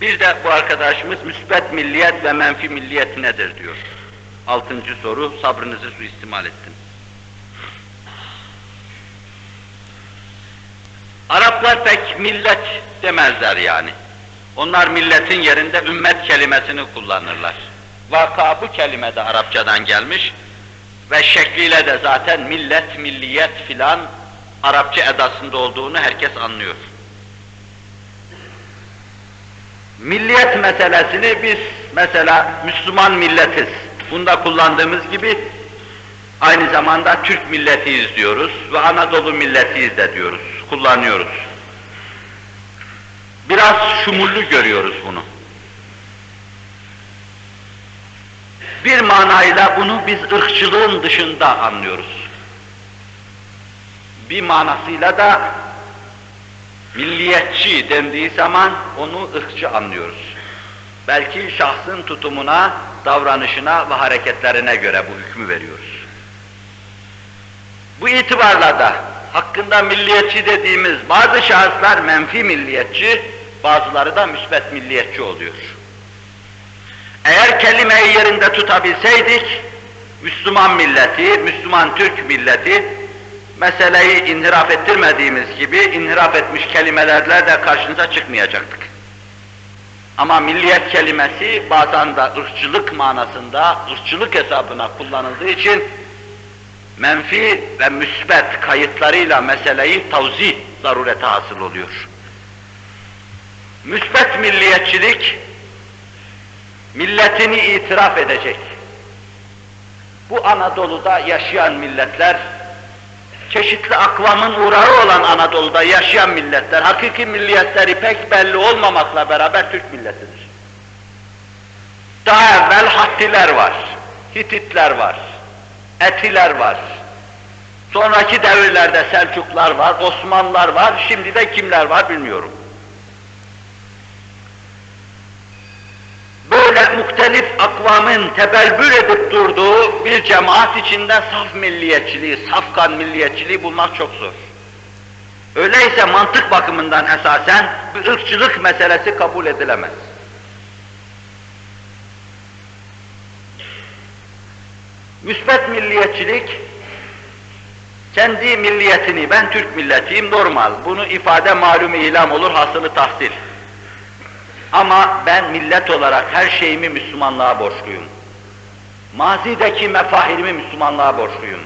Bir de bu arkadaşımız müsbet milliyet ve menfi milliyet nedir diyor. Altıncı soru, sabrınızı suistimal ettim. Araplar pek millet demezler yani. Onlar milletin yerinde ümmet kelimesini kullanırlar. Vaka bu kelime de Arapçadan gelmiş ve şekliyle de zaten millet, milliyet filan Arapça edasında olduğunu herkes anlıyor. Milliyet meselesini biz mesela Müslüman milletiz. Bunda kullandığımız gibi aynı zamanda Türk milletiyiz diyoruz ve Anadolu milletiyiz de diyoruz, kullanıyoruz. Biraz şumullu görüyoruz bunu. Bir manayla bunu biz ırkçılığın dışında anlıyoruz. Bir manasıyla da milliyetçi dendiği zaman onu ırkçı anlıyoruz. Belki şahsın tutumuna, davranışına ve hareketlerine göre bu hükmü veriyoruz. Bu itibarla da hakkında milliyetçi dediğimiz bazı şahıslar menfi milliyetçi, bazıları da müsbet milliyetçi oluyor. Eğer kelimeyi yerinde tutabilseydik, Müslüman milleti, Müslüman Türk milleti, meseleyi inhiraf ettirmediğimiz gibi inhiraf etmiş kelimelerle de karşınıza çıkmayacaktık. Ama milliyet kelimesi bazen de ırkçılık manasında, ırkçılık hesabına kullanıldığı için menfi ve müsbet kayıtlarıyla meseleyi tavzi zarureti hasıl oluyor. Müsbet milliyetçilik, milletini itiraf edecek. Bu Anadolu'da yaşayan milletler, çeşitli akvamın uğrağı olan Anadolu'da yaşayan milletler, hakiki milliyetleri pek belli olmamakla beraber Türk milletidir. Daha evvel Hattiler var, Hititler var, Etiler var. Sonraki devirlerde Selçuklar var, Osmanlılar var, şimdi de kimler var bilmiyorum. Böyle muhtelif akvamın tebelbül edip durduğu bir cemaat içinde saf milliyetçiliği, safkan milliyetçiliği bulmak çok zor. Öyleyse mantık bakımından esasen bir ırkçılık meselesi kabul edilemez. Müsbet milliyetçilik, kendi milliyetini, ben Türk milletiyim normal, bunu ifade malum ilam olur, hasılı tahsil. Ama ben millet olarak her şeyimi Müslümanlığa borçluyum. Mazideki mefahirimi Müslümanlığa borçluyum.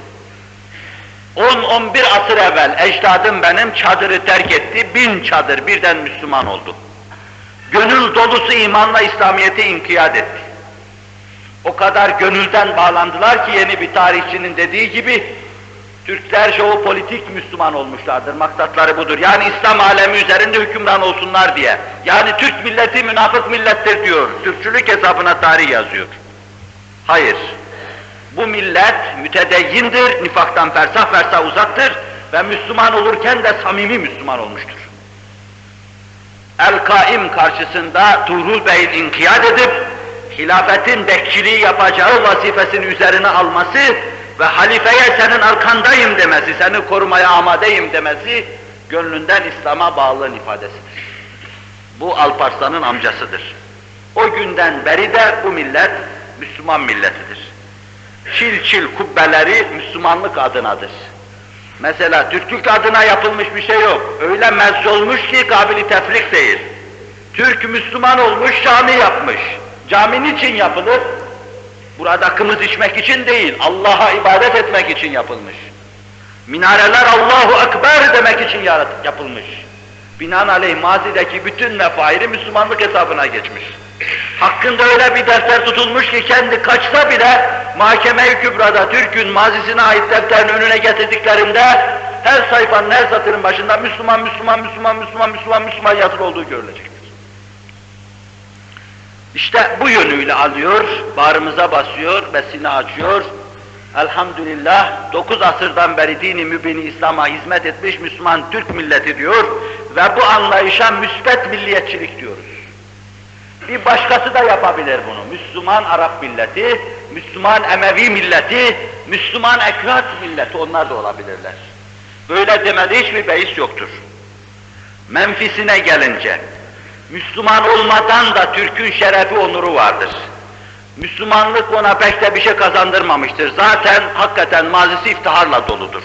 10-11 asır evvel ecdadım benim çadırı terk etti, bin çadır birden Müslüman oldu. Gönül dolusu imanla İslamiyet'e inkiyat etti. O kadar gönülden bağlandılar ki yeni bir tarihçinin dediği gibi, Türkler çoğu politik Müslüman olmuşlardır, maksatları budur. Yani İslam alemi üzerinde hükümran olsunlar diye. Yani Türk milleti münafık millettir diyor, Türkçülük hesabına tarih yazıyor. Hayır, bu millet mütedeyyindir, nifaktan fersah fersah uzaktır ve Müslüman olurken de samimi Müslüman olmuştur. El-Kaim karşısında Tuğrul Bey'in inkiyat edip, hilafetin bekçiliği yapacağı vazifesini üzerine alması ve halifeye senin arkandayım demesi, seni korumaya amadeyim demesi, gönlünden İslam'a bağlılığın ifadesidir. Bu Alparslan'ın amcasıdır. O günden beri de bu millet Müslüman milletidir. Çil çil kubbeleri Müslümanlık adınadır. Mesela Türklük adına yapılmış bir şey yok. Öyle mezz ki kabili tefrik değil. Türk Müslüman olmuş, cami yapmış. Cami niçin yapılır? Burada kımız içmek için değil, Allah'a ibadet etmek için yapılmış. Minareler Allahu Ekber demek için yapılmış. Binaenaleyh mazideki bütün mefairi Müslümanlık hesabına geçmiş. Hakkında öyle bir defter tutulmuş ki kendi kaçsa bile mahkeme-i kübrada Türk'ün mazisine ait defterin önüne getirdiklerinde her sayfanın her satırın başında Müslüman, Müslüman, Müslüman, Müslüman, Müslüman, Müslüman yazılı olduğu görülecektir. İşte bu yönüyle alıyor, bağrımıza basıyor, besini açıyor. Elhamdülillah dokuz asırdan beri dini mübini İslam'a hizmet etmiş Müslüman Türk milleti diyor ve bu anlayışa müsbet milliyetçilik diyoruz. Bir başkası da yapabilir bunu. Müslüman Arap milleti, Müslüman Emevi milleti, Müslüman Ekrat milleti onlar da olabilirler. Böyle demede hiçbir beis yoktur. Menfisine gelince, Müslüman olmadan da Türk'ün şerefi, onuru vardır. Müslümanlık ona pek de bir şey kazandırmamıştır. Zaten hakikaten mazisi iftiharla doludur.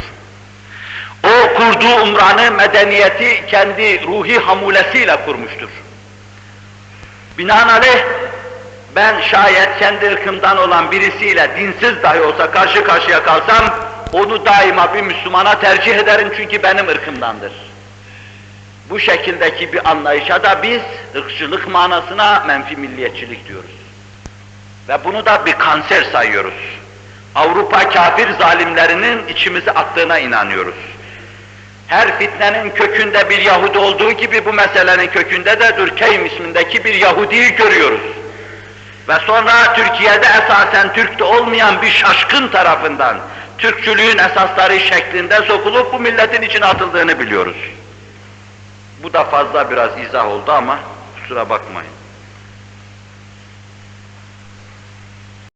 O kurduğu umranı, medeniyeti kendi ruhi hamulesiyle kurmuştur. Binaenaleyh ben şayet kendi ırkımdan olan birisiyle dinsiz dahi olsa karşı karşıya kalsam, onu daima bir Müslümana tercih ederim çünkü benim ırkımdandır. Bu şekildeki bir anlayışa da biz ırkçılık manasına menfi milliyetçilik diyoruz. Ve bunu da bir kanser sayıyoruz. Avrupa kafir zalimlerinin içimize attığına inanıyoruz. Her fitnenin kökünde bir Yahudi olduğu gibi bu meselenin kökünde de Durkheim ismindeki bir Yahudi'yi görüyoruz. Ve sonra Türkiye'de esasen Türk'te olmayan bir şaşkın tarafından Türkçülüğün esasları şeklinde sokulup bu milletin içine atıldığını biliyoruz. Bu da fazla biraz izah oldu ama kusura bakmayın.